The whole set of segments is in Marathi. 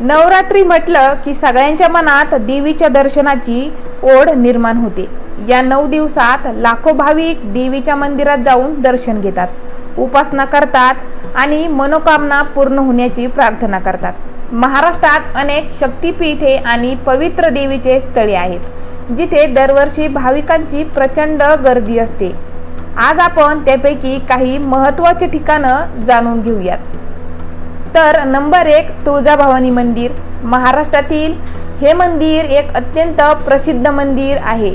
नवरात्री म्हटलं की सगळ्यांच्या मनात देवीच्या दर्शनाची ओढ निर्माण होते. या नऊ दिवसात लाखो भाविक देवीच्या मंदिरात जाऊन दर्शन घेतात उपासना करतात आणि मनोकामना पूर्ण होण्याची प्रार्थना करतात. महाराष्ट्रात अनेक शक्तिपीठे आणि पवित्र देवीचे स्थळे आहेत जिथे दरवर्षी भाविकांची प्रचंड गर्दी असते. आज आपण त्यापैकी काही महत्त्वाचे ठिकाणं जाणून घेऊयात. तर नंबर एक तुळजाभवानी मंदिर. महाराष्ट्रातील हे मंदिर एक अत्यंत प्रसिद्ध मंदिर आहे.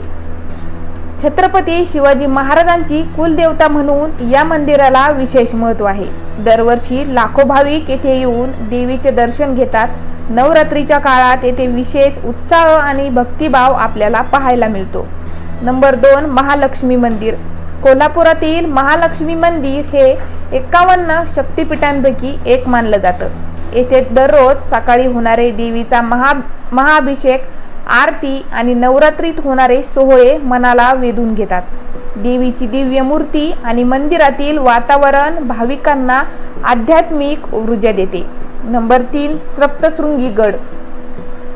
छत्रपती शिवाजी महाराजांची कुलदेवता म्हणून या मंदिराला विशेष महत्त्व आहे. दरवर्षी लाखो भाविक येथे येऊन देवीचे दर्शन घेतात. नवरात्रीच्या काळात येथे विशेष उत्साह आणि भक्तिभाव आपल्याला पाहायला मिळतो. नंबर दोन महालक्ष्मी मंदिर. कोल्हापुरातील महालक्ष्मी मंदिर हे एकावन्न शक्तिपीठांपैकी एक मानलं जातं. येथे दररोज सकाळी होणारे देवीचा महा महाअभिषेक आरती आणि नवरात्रीत होणारे सोहळे मनाला वेधून घेतात. देवीची दिव्य मूर्ती आणि मंदिरातील वातावरण भाविकांना आध्यात्मिक ऊर्जा देते. नंबर तीन सप्तशृंगी गड.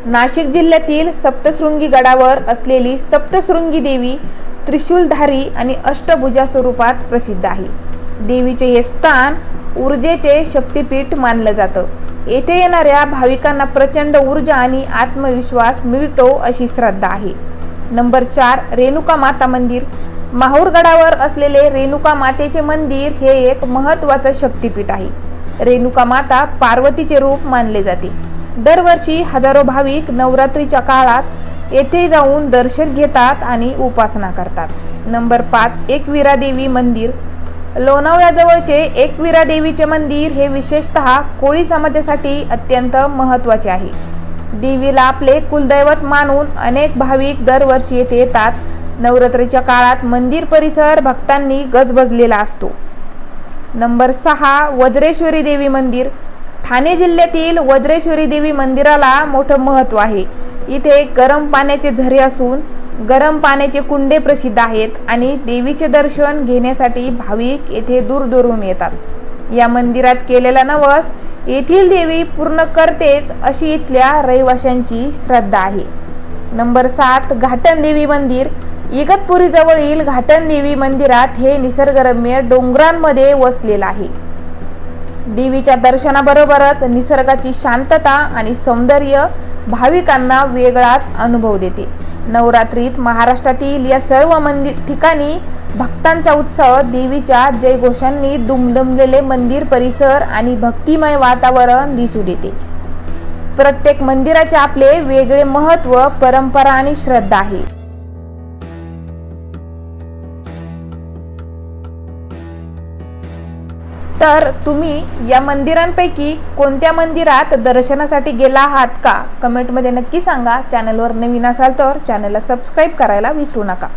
नाशिक जिल्ह्यातील सप्तशृंगी गडावर असलेली सप्तशृंगी देवी त्रिशूलधारी आणि अष्टभुजा स्वरूपात प्रसिद्ध आहे. देवीचे हे स्थान ऊर्जेचे शक्तिपीठ मानलं जातं. येथे येणाऱ्या भाविकांना प्रचंड ऊर्जा आणि आत्मविश्वास मिळतो अशी श्रद्धा आहे. नंबर चार रेणुका माता मंदिर. माहूरगडावर असलेले रेणुका मातेचे मंदिर हे एक महत्त्वाचं शक्तिपीठ आहे. रेणुका माता पार्वतीचे रूप मानले जाते. दरवर्षी हजारो भाविक नवरात्रीच्या काळात येथे जाऊन दर्शन घेतात आणि उपासना करतात. नंबर पाच एकविरा देवी मंदिर. लोणावळ्याजवळचे एकविरा देवीचे मंदिर हे विशेषतः कोळी समाजासाठी अत्यंत महत्त्वाचे आहे. देवीला आपले कुलदैवत मानून अनेक भाविक दरवर्षी येथे येतात. नवरात्रीच्या काळात मंदिर परिसर भक्तांनी गजबजलेला असतो. नंबर सहा वज्रेश्वरी देवी मंदिर. ठाणे जिल्ह्यातील वज्रेश्वरी देवी मंदिराला मोठं महत्त्व आहे. इथे गरम पाण्याचे झरे असून गरम पाण्याचे कुंडे प्रसिद्ध आहेत आणि देवीचे दर्शन घेण्यासाठी भाविक येथे दूरदूरून येतात. या मंदिरात केलेला नवस येथील देवी पूर्ण करतेच अशी इथल्या रहिवाशांची श्रद्धा आहे. नंबर सात घाटन देवी मंदिर. इगतपुरीजवळील घाटन देवी मंदिरात हे निसर्गरम्य डोंगरांमध्ये वसलेलं आहे. देवीच्या दर्शनाबरोबरच निसर्गाची शांतता आणि सौंदर्य भाविकांना वेगळाच अनुभव देते. नवरात्रीत महाराष्ट्रातील या सर्व मंदिर ठिकाणी भक्तांचा उत्सव देवीच्या जयघोषांनी दुमदुमलेले मंदिर परिसर आणि भक्तिमय वातावरण दिसून येते प्रत्येक मंदिराचे आपले वेगळे महत्त्व परंपरा आणि श्रद्धा आहे. तर तुम्ही या मंदिरांपैकी कोणत्या मंदिरात दर्शनासाठी गेला आहात का? कमेंटमध्ये नक्की सांगा. चॅनलवर नवीन असाल तर चॅनलला सबस्क्राईब करायला विसरू नका.